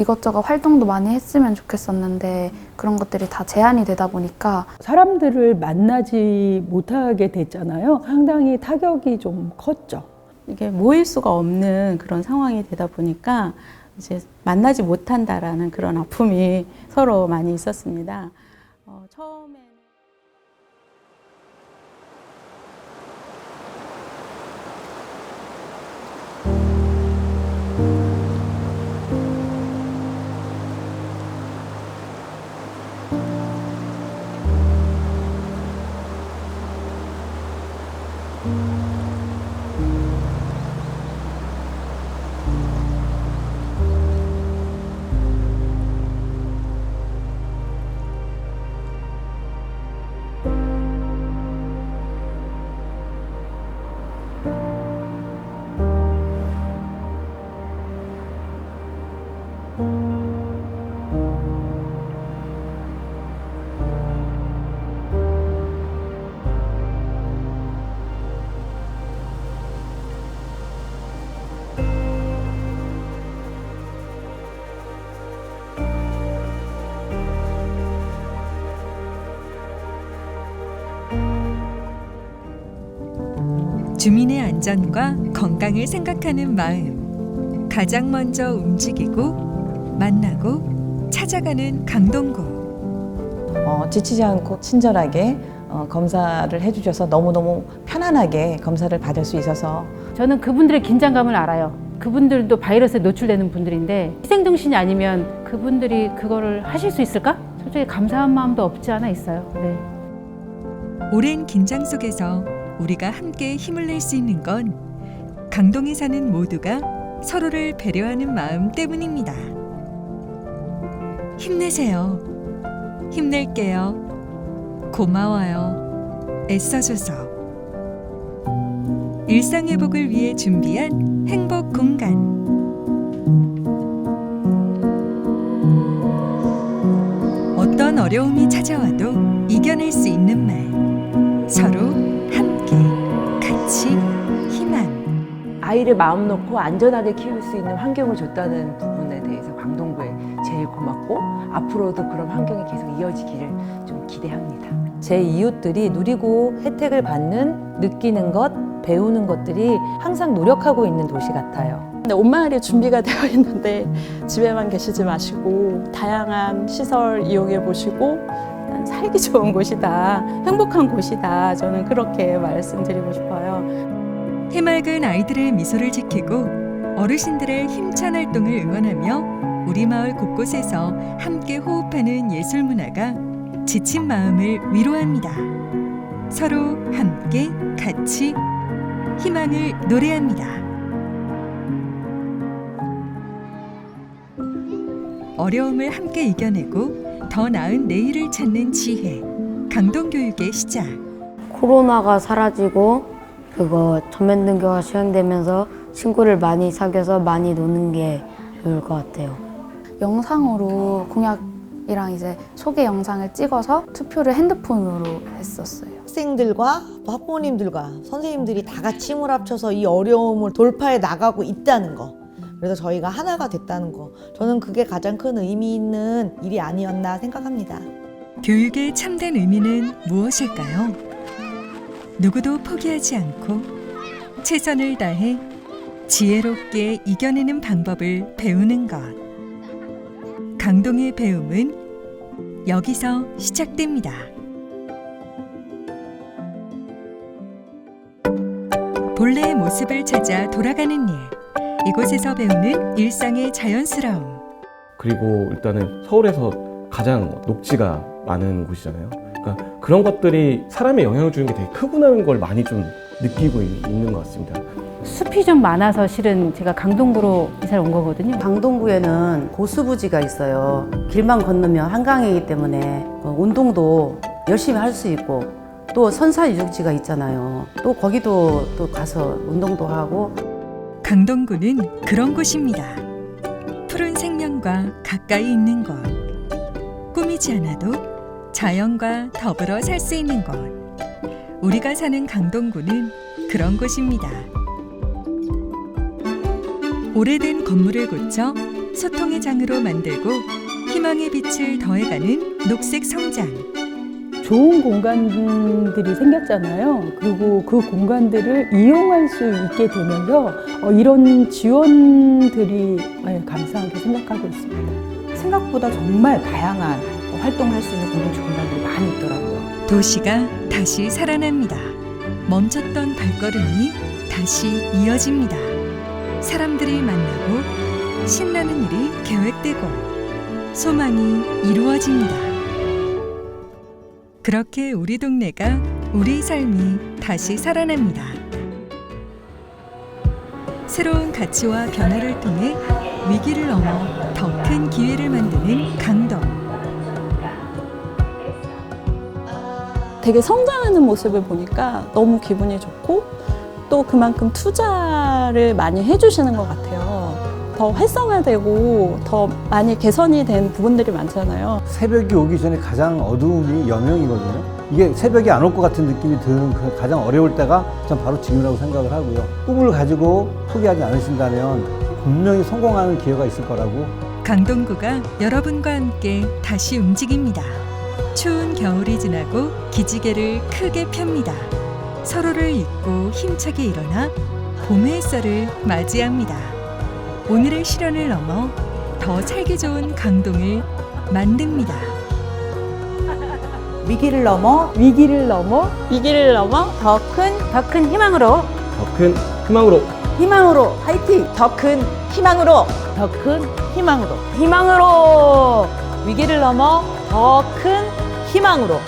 이것저것 활동도 많이 했으면 좋겠었는데 그런 것들이 다 제한이 되다 보니까 사람들을 만나지 못하게 됐잖아요. 상당히 타격이 좀 컸죠. 이게 모일 수가 없는 그런 상황이 되다 보니까 이제 만나지 못한다라는 그런 아픔이 서로 많이 있었습니다. 어, 처음에 주민의 안전과 건강을 생각하는 마음. 가장 먼저 움직이고 만나고 찾아가는 강동구. 어, 지치지 않고 친절하게 어, 검사를 해주셔서 너무너무 편안하게 검사를 받을 수 있어서 저는 그분들의 긴장감을 알아요. 그분들도 바이러스에 노출되는 분들인데 희생정신이 아니면 그분들이 그거를 하실 수 있을까? 솔직히 감사한 마음도 없지 않아 있어요. 네. 오랜 긴장 속에서 우리가 함께 힘을 낼 수 있는 건 강동에 사는 모두가 서로를 배려하는 마음 때문입니다. 힘내세요. 힘낼게요. 고마워요. 애써줘서. 일상회복을 위해 준비한 행복 공간. 어떤 어려움이 찾아와도 아이를 마음 놓고 안전하게 키울 수 있는 환경을 줬다는 부분에 대해서 광동구에 제일 고맙고 앞으로도 그런 환경이 계속 이어지기를 좀 기대합니다. 제 이웃들이 누리고 혜택을 받는 느끼는 것, 배우는 것들이 항상 노력하고 있는 도시 같아요. 근데 온 마을이 준비가 되어 있는데 집에만 계시지 마시고 다양한 시설 이용해 보시고 살기 좋은 곳이다, 행복한 곳이다. 저는 그렇게 말씀드리고 싶어요. 해맑은 아이들의 미소를 지키고 어르신들의 힘찬 활동을 응원하며 우리 마을 곳곳에서 함께 호흡하는 예술 문화가 지친 마음을 위로합니다. 서로 함께 같이 희망을 노래합니다. 어려움을 함께 이겨내고 더 나은 내일을 찾는 지혜. 강동교육의 시작. 코로나가 사라지고 그거 전면 등교가 시행되면서 친구를 많이 사귀어서 많이 노는 게 좋을 것 같아요. 영상으로 공약이랑 이제 소개 영상을 찍어서 투표를 핸드폰으로 했었어요. 학생들과 또 학부모님들과 선생님들이 다 같이 힘을 합쳐서 이 어려움을 돌파해 나가고 있다는 거. 그래서 저희가 하나가 됐다는 거. 저는 그게 가장 큰 의미 있는 일이 아니었나 생각합니다. 교육의 참된 의미는 무엇일까요? 누구도 포기하지 않고 최선을 다해 지혜롭게 이겨내는 방법을 배우는 것. 강동의 배움은 여기서 시작됩니다. 본래의 모습을 찾아 돌아가는 일. 이곳에서 배우는 일상의 자연스러움. 그리고 일단은 서울에서 가장 녹지가 많은 곳이잖아요. 그러니까 그런 것들이 사람에 영향을 주는 게 되게 크구나는 걸 많이 좀 느끼고 있- 있는 것 같습니다. 숲이 좀 많아서 실은 제가 강동구로 이사를 온 거거든요. 강동구에는 고수부지가 있어요. 길만 건너면 한강이기 때문에 어, 운동도 열심히 할 수 있고 또 선사 유적지가 있잖아요. 또 거기도 또 가서 운동도 하고 강동구는 그런 곳입니다. 푸른 생명과 가까이 있는 곳. 꾸미지 않아도 자연과 더불어 살 수 있는 곳. 우리가 사는 강동구는 그런 곳입니다. 오래된 건물을 고쳐 소통의 장으로 만들고 희망의 빛을 더해가는 녹색 성장. 좋은 공간들이 생겼잖아요. 그리고 그 공간들을 이용할 수 있게 되면서 어, 이런 지원들이 네, 감사하게 생각하고 있습니다. 생각보다 정말 다양한 활동을 할수 있는 공동체 공간들이 많이 있더라고요. 도시가 다시 살아납니다. 멈췄던 발걸음이 다시 이어집니다. 사람들이 만나고 신나는 일이 계획되고 소망이 이루어집니다. 그렇게 우리 동네가 우리 삶이 다시 살아납니다. 새로운 가치와 변화를 통해 위기를 넘어 더 큰 기회를 만드는 강동. 되게 성장하는 모습을 보니까 너무 기분이 좋고 또 그만큼 투자를 많이 해주시는 것 같아요. 더 활성화되고 더 많이 개선이 된 부분들이 많잖아요. 새벽이 오기 전에 가장 어두움이 여명이거든요. 이게 새벽이 안 올 것 같은 느낌이 드는 그 가장 어려울 때가 전 바로 지금이라고 생각을 하고요. 꿈을 가지고 포기하지 않으신다면 분명히 성공하는 기회가 있을 거라고 강동구가 여러분과 함께 다시 움직입니다. 추운 겨울이 지나고 기지개를 크게 펴니다. 서로를 잊고 힘차게 일어나 봄의 햇살을 맞이합니다. 오늘의 시련을 넘어 더 살기 좋은 강동을 만듭니다. 위기를 넘어 위기를 넘어 위기를 넘어 더 큰 더 큰 희망으로 더 큰 희망으로 희망으로 화이팅! 더 큰 희망으로 더 큰 희망으로 희망으로 위기를 넘어 더 큰 희망으로